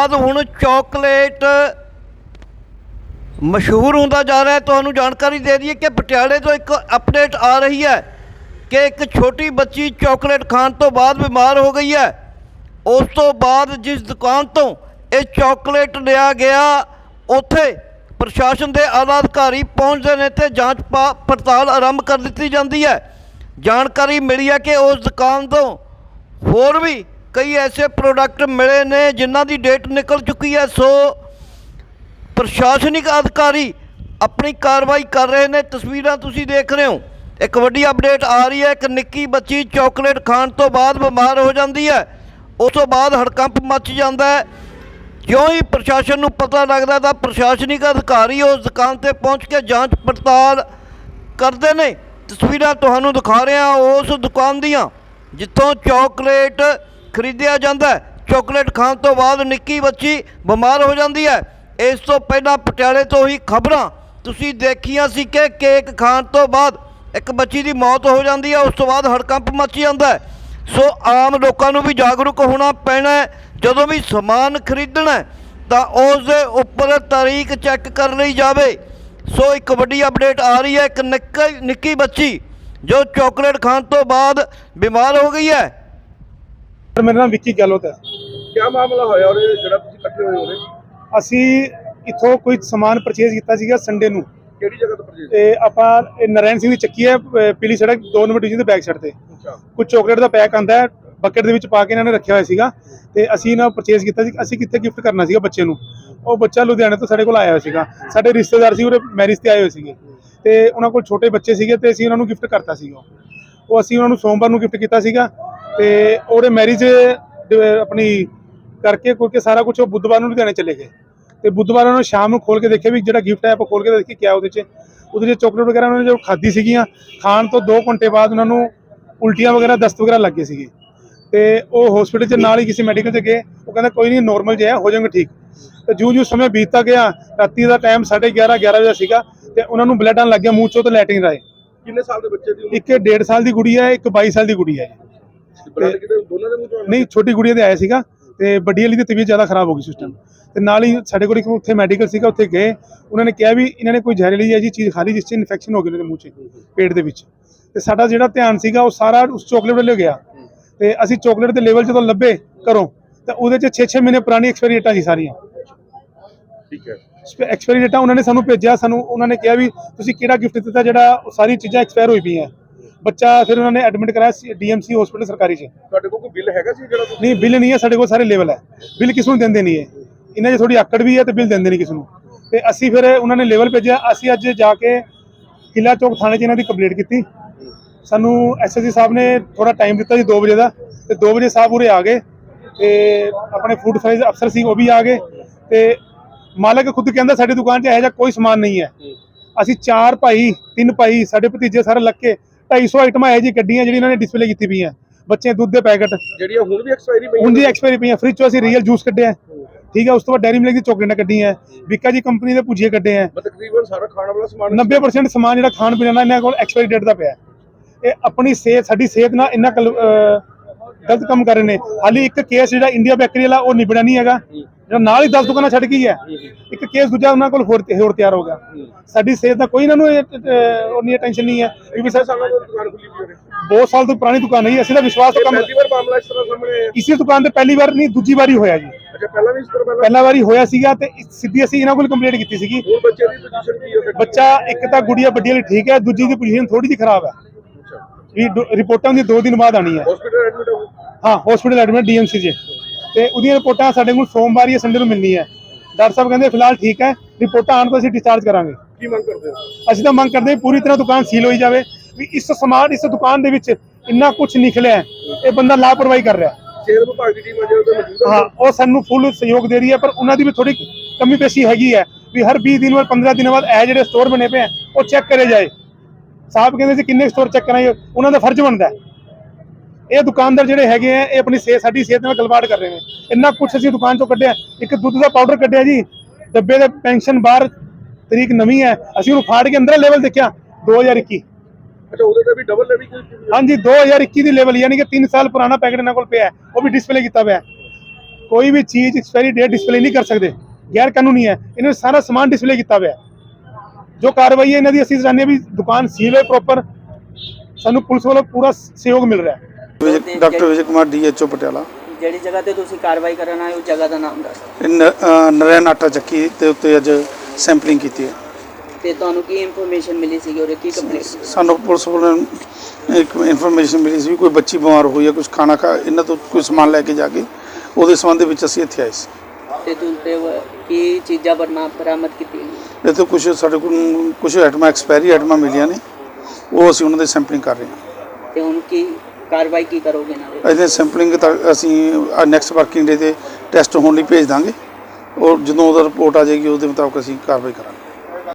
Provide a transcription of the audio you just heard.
ਬਾਅਦ ਹੁਣ ਚਾਕਲੇਟ ਮਸ਼ਹੂਰ ਹੁੰਦਾ ਜਾ ਰਿਹਾ ਹੈ। ਤੁਹਾਨੂੰ ਜਾਣਕਾਰੀ ਦੇ ਦਈਏ ਕਿ ਪਟਿਆਲੇ ਤੋਂ ਇੱਕ ਅਪਡੇਟ ਆ ਰਹੀ ਹੈ ਕਿ ਇੱਕ ਛੋਟੀ ਬੱਚੀ ਚਾਕਲੇਟ ਖਾਣ ਤੋਂ ਬਾਅਦ ਬਿਮਾਰ ਹੋ ਗਈ ਹੈ। ਉਸ ਤੋਂ ਬਾਅਦ ਜਿਸ ਦੁਕਾਨ ਤੋਂ ਇਹ ਚਾਕਲੇਟ ਲਿਆ ਗਿਆ, ਉੱਥੇ ਪ੍ਰਸ਼ਾਸਨ ਦੇ ਆਲਾ ਅਧਿਕਾਰੀ ਪਹੁੰਚਦੇ ਨੇ ਤੇ ਜਾਂਚ ਪਾ- ਪੜਤਾਲ ਆਰੰਭ ਕਰ ਦਿੱਤੀ ਜਾਂਦੀ ਹੈ। ਜਾਣਕਾਰੀ ਮਿਲੀ ਹੈ ਕਿ ਉਸ ਦੁਕਾਨ ਤੋਂ ਹੋਰ ਵੀ ਕਈ ਐਸੇ ਪ੍ਰੋਡਕਟ ਮਿਲੇ ਨੇ ਜਿਨ੍ਹਾਂ ਦੀ ਡੇਟ ਨਿਕਲ ਚੁੱਕੀ ਹੈ, ਸੋ ਪ੍ਰਸ਼ਾਸਨਿਕ ਅਧਿਕਾਰੀ ਆਪਣੀ ਕਾਰਵਾਈ ਕਰ ਰਹੇ ਨੇ। ਤਸਵੀਰਾਂ ਤੁਸੀਂ ਦੇਖ ਰਹੇ ਹੋ। ਇੱਕ ਵੱਡੀ ਅਪਡੇਟ ਆ ਰਹੀ ਹੈ। ਇੱਕ ਨਿੱਕੀ ਬੱਚੀ ਚਾਕਲੇਟ ਖਾਣ ਤੋਂ ਬਾਅਦ ਬਿਮਾਰ ਹੋ ਜਾਂਦੀ ਹੈ। ਉਸ ਤੋਂ ਬਾਅਦ ਹੜਕੰਪ ਮੱਚ ਜਾਂਦਾ ਹੈ। ਜਿਉਂ ਹੀ ਪ੍ਰਸ਼ਾਸਨ ਨੂੰ ਪਤਾ ਲੱਗਦਾ ਤਾਂ ਪ੍ਰਸ਼ਾਸਨਿਕ ਅਧਿਕਾਰੀ ਉਸ ਦੁਕਾਨ ਤੇ ਪਹੁੰਚ ਕੇ ਜਾਂਚ ਪੜਤਾਲ ਕਰਦੇ ਨੇ। ਤਸਵੀਰਾਂ ਤੁਹਾਨੂੰ ਦਿਖਾ ਰਿਹਾ ਉਸ ਦੁਕਾਨ ਦੀਆਂ ਜਿੱਥੋਂ ਚਾਕਲੇਟ ਖਰੀਦਿਆ ਜਾਂਦਾ ਹੈ। ਚਾਕਲੇਟ ਖਾਣ ਤੋਂ ਬਾਅਦ ਨਿੱਕੀ ਬੱਚੀ ਬਿਮਾਰ ਹੋ ਜਾਂਦੀ ਹੈ। ਇਸ ਤੋਂ ਪਹਿਲਾਂ ਪਟਿਆਲੇ ਤੋਂ ਹੀ ਖਬਰਾਂ ਤੁਸੀਂ ਦੇਖੀਆਂ ਸੀ ਕਿ ਕੇਕ ਖਾਣ ਤੋਂ ਬਾਅਦ ਇੱਕ ਬੱਚੀ ਦੀ ਮੌਤ ਹੋ ਜਾਂਦੀ ਹੈ। ਉਸ ਤੋਂ ਬਾਅਦ ਹੜਕੰਪ ਮਚ ਜਾਂਦਾ ਸੋ ਆਮ ਲੋਕਾਂ ਨੂੰ ਵੀ ਜਾਗਰੂਕ ਹੋਣਾ ਪੈਣਾ ਹੈ। ਜਦੋਂ ਵੀ ਸਮਾਨ ਖਰੀਦਣਾ ਤਾਂ ਉਸ ਦੇ ਉੱਪਰ ਤਾਰੀਖ ਚੈੱਕ ਕਰ ਲਈ ਜਾਵੇ। ਸੋ ਇੱਕ ਵੱਡੀ ਅਪਡੇਟ ਆ ਰਹੀ ਹੈ। ਇੱਕ ਨਿੱਕੀ ਨਿੱਕੀ ਬੱਚੀ ਜੋ ਚਾਕਲੇਟ ਖਾਣ ਤੋਂ ਬਾਅਦ ਬਿਮਾਰ ਹੋ ਗਈ ਹੈ। ਸਰ ਮੇਰਾ ਨਾਮ ਵਿੱਕੀ ਗਹਿਲੋਤ ਹੈ। ਕਿਆ ਮਾਮਲਾ ਹੋਇਆ ਔਰ ਇਹ ਜਿਹੜਾ ਤੁਸੀਂ ਇਕੱਠੇ ਹੋਏ ਹੋਰੇ ਅਸੀਂ ਇੱਥੋਂ ਕੋਈ ਸਮਾਨ ਪਰਚੇਜ਼ ਕੀਤਾ ਸੀਗਾ ਸੰਡੇ ਨੂੰ। ਕਿਹੜੀ ਜਗ੍ਹਾ ਤੋਂ ਪਰਚੇਜ ਤੇ ਆਪਾਂ ਇਹ ਨਾਰਾਇਣ ਸਿੰਘ ਦੀ ਚੱਕੀ ਹੈ ਅਹ ਪੀਲੀ ਸੜਕ 2 ਨੰਬਰ ਡਿਵੀਜ਼ਨ ਦੇ ਬੈਕ ਸਾਈਡ ਤੇ। ਅੱਛਾ। ਕੁਝ ਚਾਕਲੇਟ ਦਾ ਪੈਕ ਆਂਦਾ ਹੈ ਬਕਟ ਦੇ ਵਿੱਚ ਪਾ ਕੇ ਇਹਨਾਂ ਨੇ ਰੱਖਿਆ ਹੋਇਆ ਸੀਗਾ। ਤੇ ਅਸੀਂ ਨਾ ਪਰਚੇਜ਼ ਕੀਤਾ ਸੀ ਅਸੀਂ ਕਿੱਥੇ ਗਿਫਟ ਕਰਨਾ ਸੀਗਾ ਬੱਚੇ ਨੂੰ। ਉਹ ਬੱਚਾ ਲੁਧਿਆਣੇ ਤੋਂ ਸਾਡੇ ਕੋਲ ਆਇਆ ਹੋਇਆ ਸੀਗਾ। ਸਾਡੇ ਰਿਸ਼ਤੇਦਾਰ ਸੀ ਉਹਦੇ ਮੈਰਿਜ ਤੇ ਆਏ ਹੋਏ ਸੀਗੇ। ਤੇ ਉਹਨਾਂ ਕੋਲ ਛੋਟੇ ਬੱਚੇ ਸੀਗੇ ਤੇ ਅਸੀਂ ਉਹਨਾਂ ਨੂੰ ਗਿਫਟ ਕਰਤਾ ਸੀਗਾ। ਉਹ ਅਸੀਂ ਉਹਨਾਂ ਨੂੰ ਸੋਮਵਾਰ ਨੂੰ ਗਿਫਟ ਕੀਤਾ ਸੀਗਾ। ਤੇ ਉਹਦੇ ਮੈਰਿਜ ਆਪਣੀ ਕਰਕੇ ਕਰਕੇ ਸਾਰਾ ਕੁਝ ਉਹ ਬੁੱਧਵਾਰ ਨੂੰ ਲੁਧਿਆਣੇ ਚਲੇ ਗਏ। ਤੇ ਬੁੱਧਵਾਰ ਨੂੰ ਸ਼ਾਮ ਨੂੰ ਖੋਲ ਕੇ ਦੇਖਿਆ ਵੀ ਜਿਹੜਾ ਗਿਫਟ ਹੈ ਆਪਾਂ ਖੋਲ ਕੇ ਦੇਖੀ ਕਿਆ ਉਹਦੇ 'ਚ। ਉਹਦੇ 'ਚ ਚਾਕਲੇਟ ਵਗੈਰਾ ਉਹਨਾਂ ਨੇ ਜੋ ਖਾਧੀ ਸੀਗੀਆਂ। ਖਾਣ ਤੋਂ 2 ਘੰਟੇ ਬਾਅਦ ਉਹਨਾਂ ਨੂੰ ਉਲਟੀਆਂ ਵਗੈਰਾ ਦਸਤ ਵਗੈਰਾ ਲੱਗੇ ਸੀਗੇ। ਤੇ ਉਹ ਹਸਪੀਟਲ 'ਚ ਨਾਲ ਹੀ ਕਿਸੇ ਮੈਡੀਕਲ 'ਚ ਗਏ। ਉਹ ਕਹਿੰਦਾ ਕੋਈ ਨਹੀਂ ਨਾਰਮਲ ਜਿਹਾ ਹੈ, ਜਾਣਗੇ ਠੀਕ। ਤੇ ਜਿਉਂ ਜਿਉਂ ਸਮਾਂ ਬੀਤਦਾ ਗਿਆ ਰਾਤੀ ਦਾ ਟਾਈਮ 11:30 11 ਵਜੇ ਸੀਗਾ ਤੇ ਉਹਨਾਂ ਨੂੰ ਬਲੱਡ ਆਉਣ ਲੱਗ ਗਿਆ ਮੂੰਹ ਚੋਂ ਤੇ ਲੈਟਰਿੰਗ ਰਾਏ ਕਿੰਨੇ ਸਾਲ ਦੇ ਬੱਚੇ ਦੀ ਇੱਕ 1.5 ਸਾਲ ਦੀ ਗੁੜੀ ਹੈ ਇੱਕ 22 ਸਾਲ ਦੀ ਗੁੜੀ ਹੈ। ਜੀ ਬਲੱਡ ਕਿਤੇ ਦੋਨਾਂ ਦੇ ਮੂੰਹ ਤੋਂ ਨਹੀਂ ਛੋਟੀ ਗੁੜੀਆ ਦੇ ਆਇਆ ਸੀਗਾ ਤੇ ਵੱਡੀ ਵਾਲੀ ਦੀ ਤਬੀਅਤ ਜ਼ਿਆਦਾ ਖਰਾਬ ਹੋ ਗਈ ਸੀ ਉਸ ਟਾਈਮ ਤੇ ਨਾਲ ਹੀ ਸਾਡੇ ਕੋਲ ਇੱਕ ਉੱਥੇ ਮੈਡੀਕਲ ਸੀਗਾ ਉੱਥੇ ਗਏ। ਉਹਨਾਂ ਨੇ ਕਿਹਾ ਵੀ ਇਹਨਾਂ ਨੇ ਕੋਈ ਜ਼ਹਿਰੀਲੀ ਜਿਹੀ ਚੀਜ਼ ਖਾ ਲਈ ਜਿਸ 'ਚ ਇਨਫੈਕਸ਼ਨ ਹੋ ਗਈ ਉਹਨਾਂ ਦੇ ਮੂੰਹ 'ਚ ਪੇਟ ਦੇ ਵਿੱਚ। ਤੇ ਸਾਡਾ ਜਿਹੜਾ ਧਿਆਨ ਸੀਗਾ ਉਹ ਸਾਰਾ ਉਸ ਚਾਕਲੇਟ ਵੱਲ ਗਿਆ। ਤੇ ਅਸੀਂ ਚਾਕਲੇਟ ਦੇ ਲੈਵਲ ਜਦੋਂ ਲੱਭੇ ਘਰੋਂ ਤਾਂ ਉਹਦੇ 'ਚ 6-6 ਮਹੀਨੇ ਪੁਰਾਣੀ ਐਕਸਪਾਇਰੀ ਡੇਟਾਂ ਸੀ ਸਾਰੀਆਂ। ਠੀਕ ਹੈ। ਐਕਸਪਾਇਰੀ ਡੇਟਾ ਉਹਨਾਂ ਨੇ ਸਾਨੂੰ ਭੇਜਿਆ ਸਾਨੂੰ ਉਹਨਾਂ ਨੇ ਕਿਹਾ ਵੀ ਤੁਸੀਂ ਕਿਹੜਾ ਗਿਫਟ ਦਿੱਤਾ ਜਿਹੜਾ ਸਾਰੀ ਚੀਜ਼ਾਂ ਐਕਸਪਾਇਰ ਹੋਈ ਪਈਆਂ। ਬੱਚਾ ਫਿਰ ਉਹਨਾਂ ਨੇ ਐਡਮਿਟ ਕਰਾਇਆ ਡੀਐਮਸੀ ਹਸਪੀਟਲ ਸਰਕਾਰੀ 'ਚ। ਤੁਹਾਡੇ ਕੋਲ ਕੋਈ ਬਿੱਲ ਹੈਗਾ ਸੀ ਜਿਹੜਾ ਨਹੀਂ ਬਿੱਲ ਨਹੀਂ ਹੈ ਸਾਡੇ ਕੋਲ ਸਾਰੇ ਲੈਵਲ ਹੈ। ਬਿੱਲ ਕਿਸ ਨੂੰ ਦਿੰਦੇ ਨਹੀਂ ਹੈ ਇਹਨਾਂ 'ਚ ਥੋੜੀ ਆਕੜ ਵੀ ਹੈ ਤੇ ਬਿੱਲ ਦਿੰਦੇ ਨਹੀਂ ਕਿਸ ਨੂੰ। ਤੇ ਅਸੀਂ ਫਿਰ ਉਹਨਾਂ ਨੇ ਲੈਵਲ ਭੇਜਿਆ। ਅਸੀਂ ਅੱਜ ਜਾ ਕੇ ਕਿਲਾ ਚੌਕ ਥਾਣੇ 'ਚ ਇਹਨਾਂ ਦੀ ਕੰਪਲੀਟ ਕੀਤੀ। ਸਾਨੂੰ ਐਸਐਸਜੀ ਸਾਹਿਬ ਨੇ ਥੋੜਾ ਟਾਈਮ ਦਿੱਤਾ ਸੀ 2 ਵਜੇ ਦਾ। ਤੇ 2 ਵਜੇ ਸਾਹਿਬ ਉਰੇ ਆ ਗਏ। ਤੇ ਆਪਣੇ ਫੂਡ ਸਾਈਜ਼ ਅਫਸਰ ਸੀ ਉਹ ਵੀ ਆ ਗਏ। ਤੇ ਮਾਲਕ ਖੁਦ ਕਹਿੰਦਾ ਸਾਡੀ ਦੁਕਾਨ 'ਚ ਇਹੋ ਜਿਹਾ ਕੋਈ ਸਮਾਨ ਨਹੀਂ ਹੈ। ਅਸੀਂ ਚਾਰ ਭਾਈ ਤਿੰਨ ਭਾਈ ਸਾਡੇ ਭਤੀਜੇ ਸਾਰੇ ਲੱਗ ਕੇ 250 ਆਈਟਮਾਂ ਇਹੋ ਜਿਹੀ ਕੱਢੀਆਂ ਜਿਹੜੀਆਂ ਇਹਨਾਂ ਨੇ ਡਿਸਪਲੇ ਕੀਤੀ ਪਈਆਂ। ਬੱਚੇ ਦੁੱਧ ਦੇ ਪੈਕਟ। ਜਿਹੜੀਆਂ ਹੁਣ ਵੀ ਐਕਸਪਾਇਰੀ ਪਈਆਂ ਹੁਣ ਦੀ ਐਕਸਪਾਇਰੀ ਪਈਆਂ। ਫ੍ਰਿਜ ਚੋਂ ਅਸੀਂ ਰੀਅਲ ਜੂਸ ਕੱਢਿਆ। ਠੀਕ ਹੈ ਉਸ ਤੋਂ ਬਾਅਦ ਡੈਰੀ ਮਿਲਕ ਦੀ ਚੋਕਲੇਟਾਂ ਕੱਢੀਆਂ। ਵਿਕਾ ਜੀ ਕੰਪਨੀ ਦੇ ਭੁਜੀਏ ਕੱਢੇ ਆ ਤਕਰੀਬਨ ਸਾਰਾ ਖਾਣ ਵਾਲਾ ਸਮਾਨ 90% ਸਮਾਨ ਜਿਹੜਾ ਖਾਣ ਪੀਣ ਦਾ ਇਹਨਾਂ ਕੋਲ ਐਕਸਪਾਇਰੀ ਡੇਟ ਦਾ ਪਿਆ। ਹੈ। ਇਹ ਆਪਣੀ ਸਿਹਤ ਸਾਡੀ ਸਿਹਤ ਨਾਲ ਇੰਨਾ ਗਲਤ ਕੰਮ ਕਰ ਰਹੇ ਨੇ। ਹਾਲੀ ਇੱਕ ਕੇਸ ਜਿਹੜਾ ਇੰਡੀਆ ਬੈਕਰੀ ਵਾਲਾ ਉਹ ਨਿਬੜਿਆ ਨਹੀਂ ਹੈਗਾ। ਜਿਹੜਾ ਨਾਲ ਹੀ 10 ਦੁਕਾਨਾਂ ਛੱਡ ਗਈ ਹੈ। ਇੱਕ ਕੇਸ ਦੂਜਾ ਉਹਨਾਂ ਕੋਲ ਹੋਰ ਹੋਰ ਤਿਆਰ ਹੋ ਗਿਆ। ਸਾਡੀ ਸਿਹਤ ਦਾ ਕੋਈ ਇਹਨਾਂ ਨੂੰ ਉਨੀ ਟੈਨਸ਼ਨ ਨਹੀਂ ਹੈ। ਕਿਉਂਕਿ ਸਰ ਸਾਲਾਂ ਤੋਂ ਦੁਕਾਨ ਖੁੱਲੀ ਪਈ ਹੈ ਬਹੁਤ ਸਾਲ ਤੋਂ ਪੁਰਾਣੀ ਦੁਕਾਨ ਹੈ ਅਸੀਂ ਤਾਂ ਵਿਸ਼ਵਾਸ ਤੋਂ ਕੰਮ ਪਹਿਲੀ ਵਾਰ ਮਾਮਲਾ ਇਸ ਤਰ੍ਹਾਂ ਸਾਹਮਣੇ ਇਸੇ ਦੁਕਾਨ ਤੇ ਪਹਿਲੀ ਵਾਰ ਨਹੀਂ ਦੂਜੀ ਵਾਰੀ ਹੋਇਆ ਜੀ। ਅੱਛਾ ਪਹਿਲਾਂ ਵੀ ਇਸ ਤਰ੍ਹਾਂ ਪਹਿਲਾਂ? ਪਹਿਲਾ ਵਾਰੀ ਹੋਇਆ ਸੀਗਾ ਤੇ ਸਿੱਧੀ ਅਸੀਂ ਇਹਨਾਂ ਕੋਲ ਕੰਪਲੇਂਟ ਕੀਤੀ ਸੀਗੀ। ਹੁਣ ਬੱਚੇ ਦੀ ਪੋਜੀਸ਼ਨ ਕੀ ਹੈ ਬੱਚਾ ਇੱਕ ਤਾਂ ਗੁੜੀਆ ਵੱਡੀ ਵਾਲੀ ਠੀਕ ਹੈ ਦੂਜੀ ਦੀ ਪੋਜੀਸ਼ਨ ਥੋੜੀ ਜਿਹੀ ਖਰਾਬ ਹੈ। ਵੀ ਰਿਪੋਰਟਾਂ ਦੀ 2 ਦਿਨ ਬਾਅਦ ਆਣੀ ਹੈ। ਹੋ ਹਸਪੀਟਲ ਐਡਮਿਟ ਡੀਐਮਸੀ 'ਚ ਤੇ ਉਹਦੀਆਂ ਰਿਪੋਰਟਾਂ ਸਾਡੇ ਕੋਲ ਸੋਮਵਾਰ ਜਾਂ ਸੰਡੇ ਨੂੰ ਮਿਲਣੀ ਹੈ। ਡਾਕਟਰ ਸਾਹਿਬ ਕਹਿੰਦੇ ਫਿਲਹਾਲ ਠੀਕ ਹੈ ਰਿਪੋਰਟਾਂ ਆਉਣ ਤੋਂ ਅਸੀਂ ਡਿਸਚਾਰਜ ਕਰਾਂਗੇ। ਕੀ ਮੰਗ ਕਰਦੇ ਹੋ? ਅਸੀਂ ਤਾਂ ਮੰਗ ਕਰਦੇ ਹਾਂ ਪੂਰੀ ਤਰ੍ਹਾਂ ਦੁਕਾਨ ਸੀਲ ਹੋਈ ਜਾਵੇ ਵੀ ਇਸ ਸਮਾਨ ਇਸ ਦੁਕਾਨ ਦੇ ਵਿੱਚ ਇੰਨਾ ਕੁਝ ਨਿਕਲਿਆ ਇਹ ਬੰਦਾ ਲਾਪਰਵਾਹੀ ਕਰ ਰਿਹਾ। ਸਿਹਤ ਵਿਭਾਗ ਦੀ ਟੀਮ ਅਜੇ ਉੱਤੇ ਮੌਜੂਦ ਹੈ? ਹਾਂ ਉਹ ਸਾਨੂੰ ਫੁੱਲ ਸਹਿਯੋਗ ਦੇ ਰਹੀ ਹੈ ਪਰ ਉਹਨਾਂ ਦੀ ਵੀ ਥੋੜੀ ਕਮੀ ਪੇਸ਼ੀ ਹੈਗੀ ਹੈ ਵੀ ਹਰ 20 ਦਿਨ ਬਾਅਦ 15 ਦਿਨਾਂ ਬਾਅਦ ਇਹ ਜਿਹੜੇ ਸਟੋਰ ਬਣੇ ਪਏ ਆ ਉਹ ਚੈੱਕ ਕਰੇ ਜਾਏ। ਸਾਹਿਬ ਕਹਿੰਦੇ ਸੀ ਕਿੰਨੇ ਸਟੋਰ ਚੈੱਕ ਕਰਾਂਗੇ ਉਹਨਾਂ ਦਾ ਫਰਜ਼ ਬਣਦਾ ਹੈ। ਇਹ ਦੁਕਾਨਦਾਰ ਜਿਹੜੇ ਹੈਗੇ ਆ ਇਹ ਆਪਣੀ ਸਿਹਤ ਸਾਡੀ ਸਿਹਤ ਨਾਲ ਗਲਬਾੜ ਕਰ ਰਹੇ ਨੇ। ਇੰਨਾ ਕੁਝ ਅਸੀਂ ਦੁਕਾਨ ਚੋਂ ਕੱਢਿਆ। ਇੱਕ ਦੁੱਧ ਦਾ ਪਾਊਡਰ ਕੱਢਿਆ ਜੀ। ਡੱਬੇ ਦੇ ਪੈਨਸ਼ਨ ਬਾਹਰ ਤਰੀਕ ਨਵੀਂ ਹੈ। ਅਸੀਂ ਉਹਨੂੰ ਫਾੜ ਕੇ ਅੰਦਰ ਲੈਵਲ ਦੇਖਿਆ। 2021 ਅੱਛਾ ਉਹਦੇ ਤੇ ਵੀ ਡਬਲ ਲੈਵੀ ਕੀਤੀ ਹਾਂਜੀ 2021 ਦੀ ਲੈਵਲ ਯਾਨੀ ਕਿ 3 ਸਾਲ ਪੁਰਾਣਾ ਪੈਕਟ ਇਹਨਾਂ ਕੋਲ ਪਿਆ ਉਹ ਵੀ ਡਿਸਪਲੇ ਕੀਤਾ ਹੋਇਆ ਹੈ। ਕੋਈ ਵੀ ਚੀਜ਼ ਐਕਸਪਾਇਰੀ ਡੇਟ ਡਿਸਪਲੇ ਨਹੀਂ ਕਰ ਸਕਦੇ। ਗੈਰ ਕਾਨੂੰਨੀ ਹੈ। ਇਹਨਾਂ ਨੇ ਸਾਰਾ ਸਮਾਨ ਡਿਸਪਲੇ ਕੀਤਾ ਹੋਇਆ ਹੈ। ਜੋ ਕਾਰਵਾਈ ਹੈ ਇਹਨਾਂ ਦੀ ਅਸੀਂ ਹਾਂ ਵੀ ਦੁਕਾਨ ਸੀਲ ਹੈ ਪ੍ਰੋਪਰ ਸਾਨੂੰ ਪੁਲਿਸ ਵੱਲੋਂ ਪੂਰਾ ਸਹਿਯੋਗ ਮਿਲ ਰਿਹਾ ਹੈ। Vijay- doctor Vijay Kumar DHO Patiala. ਜਿਹੜੀ ਜਗ੍ਹਾ ਤੇ ਤੁਸੀਂ ਕਾਰਵਾਈ ਕਰਨ ਆਏ ਉਹ ਜਗ੍ਹਾ ਦਾ ਨਾਮ ਦੱਸ। ਨਰੈਣ ਆਟਾ ਚੱਕੀ ਦੇ ਉੱਤੇ ਅੱਜ ਸੈਂਪਲਿੰਗ ਕੀਤੀ ਹੈ। ਤੇ ਤੁਹਾਨੂੰ ਕੀ ਇਨਫੋਰਮੇਸ਼ਨ ਮਿਲੀ ਸੀਗੀ ਔਰ ਕੀ ਕੰਪਲੀਟ ਸਾਨੂੰ ਪੁਲਿਸ ਵੱਲੋਂ ਇੱਕ ਇਨਫੋਰਮੇਸ਼ਨ ਮਿਲੀ ਸੀ ਕੋਈ ਬੱਚੀ ਬਿਮਾਰ ਹੋਈ ਹੈ ਕੁਝ ਖਾਣਾ ਖਾ ਇਹਨਾਂ ਤੋਂ ਕੋਈ ਸਮਾਨ ਲੈ ਕੇ ਜਾ ਕੇ ਉਹਦੇ ਸੰਬੰਧ ਵਿੱਚ ਅਸੀਂ ਇੱਥੇ ਆਏ ਸੀ। ਤੇ ਤੁਸੀਂ ਵ- ਕੀ ਚੀਜ਼ਾਂ ਬਰਮਾ ਬਰਾਮਦ ਕੀਤੀਆਂ ਇਹ ਤੋਂ ਕੁਝ ਸਾਡੇ ਕੋਲ ਕੁਝ ਆਈਟਮਾਂ ਐਕਸਪਾਇਰੀ ਆਈਟਮਾਂ ਮਿਲੀਆਂ ਨੇ। ਉਹ ਅਸੀਂ ਉਹਨਾਂ ਦੇ ਸੈਂਪਲਿੰਗ ਕਰ ਰਹੇ ਹਾਂ। ਤੇ ਹੁਣ ਕੀ ਕਾਰਵਾਈ ਕੀ ਕਰੋਗੇ ਇਹਨਾਂ ਇਹਦੇ ਸੈਂਪਲਿੰਗ ਤਾਂ ਅਸੀਂ ਨੈਕਸਟ ਵਰਕਿੰਗ ਡੇ ਤੇ ਟੈਸਟ ਹੋਣ ਲਈ ਭੇਜ ਦਾਂਗੇ। ਔਰ ਜਦੋਂ ਉਹਦਾ ਰਿਪੋਰਟ ਆ ਜਾਏਗੀ, ਉਹਦੇ ਮੁਤਾਬਕ ਅਸੀਂ ਕਾਰਵਾਈ ਕਰਾਂਗੇ।